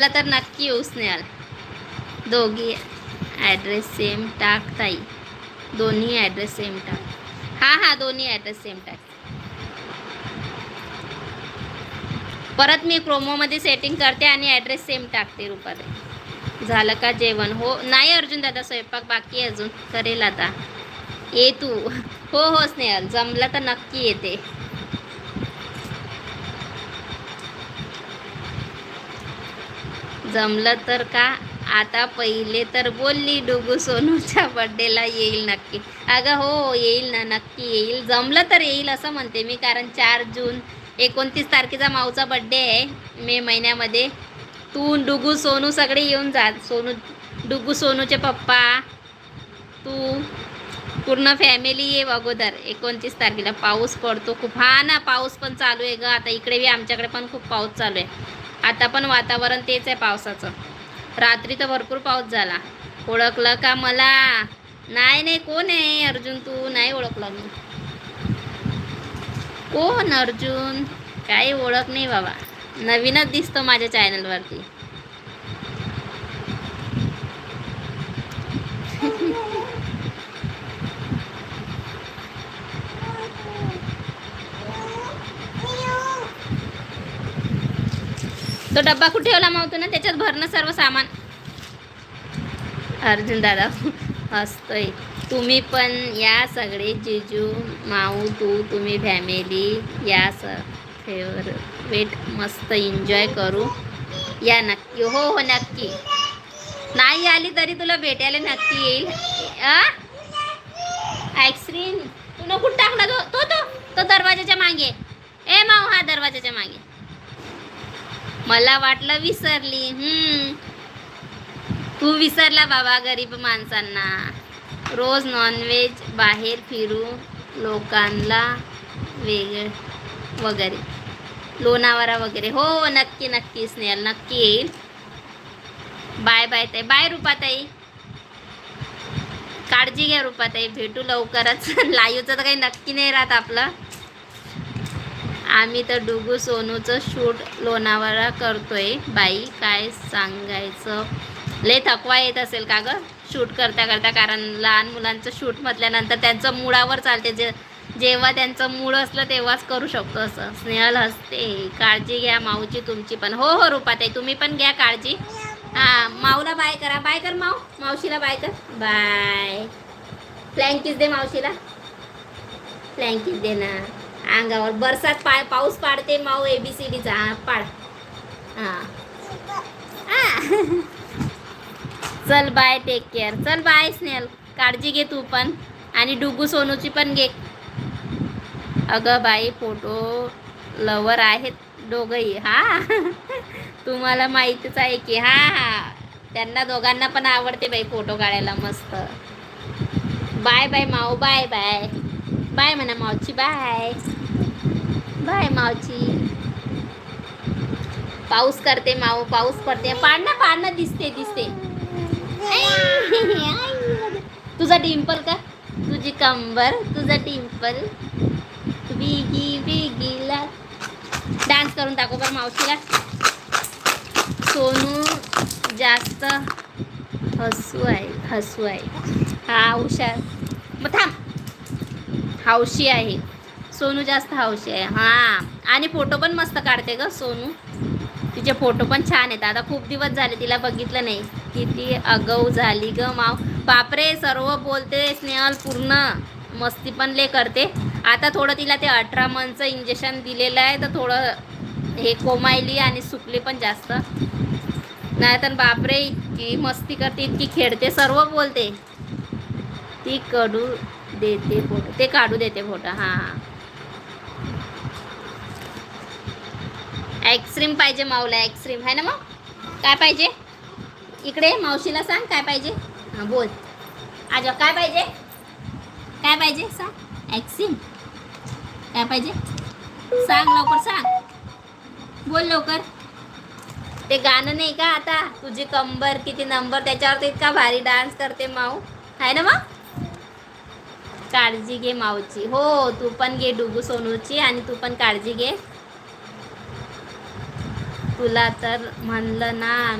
मला तर नक्की येऊच नाही आला. दोघी ॲड्रेस सेम टाक ताई. दोन्ही ॲड्रेस सेम टाक. हां हां दोन्ही ॲड्रेस सेम टाक. परत मी क्रोमोमध्ये सेटिंग करते आणि ॲड्रेस सेम टाकते रुपाताई झालं का जेवण? हो नाही अर्जुन दादा स्वयंपाक बाकी अजून. करेल आता. ये तू. हो हो स्नेहल. जमलं तर नक्की येते. जमलं तर का? आता पहिले तर बोलली डुगू सोनूच्या बड्डेला येईल नक्की. अगं हो येईल ना नक्की येईल. जमलं तर येईल असं म्हणते मी कारण चार जून एकोणतीस तारखेचा माऊचा बड्डे आहे मे महिन्यामध्ये. तू डुगू सोनू सगळे येऊन जा. सोनू डुगू सोनूचे पप्पा तू पूर्ण फॅमिली ये अगोदर. एकोणतीस तारखेला. पाऊस पडतो खूप. हा ना पाऊस पण चालू आहे ग. आता इकडे बी आमच्याकडे पण खूप पाऊस चालू आहे. आता पण वातावरण तेच आहे पावसाचं. रात्री तर भरपूर पाऊस झाला. ओळखलं का मला? नाही नाही कोण आहे अर्जुन तू? नाही ओळखला मी. कोण अर्जुन? काही ओळख नाही बाबा. नवीनच दिसतो माझ्या चॅनलवरती तो डब्बा कुठे ठेवला मावतो ना त्याच्यात भरणं सर्व सामान. अर्जुन दादा असतोय तुम्ही पण या सगळे जिजू माऊ तू तुम्ही फॅमिली या स फेवरेट मस्त एन्जॉय करू. या नक्की हो हो नक्की. नाही आली तरी तुला भेटायला नक्की येईल. आईस्क्रीम तू न कुठं टाकला तो तो तो तो दरवाजाच्या मागे. ए माऊ हा दरवाजाच्या मागे. मला वाटलं विसरली. हम्म. तू विसरला बाबा गरीब माणसांना. रोज नॉनव्हेज बाहेर फिरू लोकांना वेगळ वगैरे. लोणावळा वगैरे. हो नक्की नक्की स्नेहल नक्की येईल. बाय बाय ताई. बाय रुपाताई. काळजी घ्या रुपाताई. भेटू लवकरच. लाईवचं तर काही नक्की नाही राहत आपलं. आम्ही तर डुगू सोनूचं शूट लोणावळा करतोय. बाई काय सांगायचं? लय थकवा येत असेल का गं? शूट करता करता कारण लहान मुलांचं शूट म्हटल्यानंतर त्यांचं मुळावर चालते. जे जेव्हा त्यांचं मूळ असलं तेव्हाच करू शकतो असं. स्नेहल हसते. काळजी घ्या माऊची तुमची पण. हो हो रुपाताई तुम्ही पण घ्या काळजी. हां माऊला बाय करा. बाय कर माऊ. मावशीला बाय कर. बाय. फ्लँकीस दे मावशीला. फ्लँकीस दे ना. अंगावर. बरसात पाय पाऊस पाडते माऊ ए बी सी डीचा हा पाड. हां. चल बाय टेक केअर चल बाय स्नेल काळजी घे तू पण. आणि डुगू सोनूची पण घे. अगं बाई फोटो लवर आहेत दोघंही. हा. तुम्हाला माहितीच आहे की हा हा. त्यांना दोघांना पण आवडते बाई फोटो काढायला मस्त. बाय बाय माऊ. बाय बाय बाय म्हणा मावची बाय बाय मावची पाऊस करते माऊ पाऊस पडते. पाडणं पाडणं दिसते दिसते. तुझा डिंपल का? तुझी कंबर तुझा डिंपल. बिगी बिगीला डान्स करून टाकू बरं मावशीला. सोनू जास्त हसू आहे हसू आहे. हा हुशार. मग थांब. हौशी आहे. सोनू जास्त हौशी आहे. हां. आणि फोटो पण मस्त काढते ग सोनू. तिचे फोटो पण छान आहेत. आता खूप दिवस झाले तिला बघितलं नाही. किती अगऊ झाली ग माव. बापरे सर्व बोलते स्नेहल पूर्ण. मस्ती पण ले करते. आता थोडं तिला ते अठरा मंथचं इंजेक्शन दिलेलं आहे तर थोडं हे कोमायली आणि सुकली पण जास्त. नाही तर बापरे इतकी मस्ती करते इतकी खेळते सर्व बोलते. ती कडू देते फोटो. ते काढू देते फोटो. हां हां. आईस्क्रीम पाहिजे माऊला आईस्क्रीम आहे ना मग? काय पाहिजे? इकडे मावशीला सांग काय पाहिजे. हां बोल. आज काय पाहिजे? काय पाहिजे? सांग. आईस्क्रीम काय पाहिजे? सांग लवकर सांग. बोल लवकर. ते गाणं नाही का आता? तुझी कंबर किती नंबर त्याच्यावर इतका भारी डान्स करते माऊ. आहे ना मग? काळजी घे माऊची. हो तू पण घे डुगू सोनूची आणि तू पण काळजी घे. तुला तर म्हणलं ना.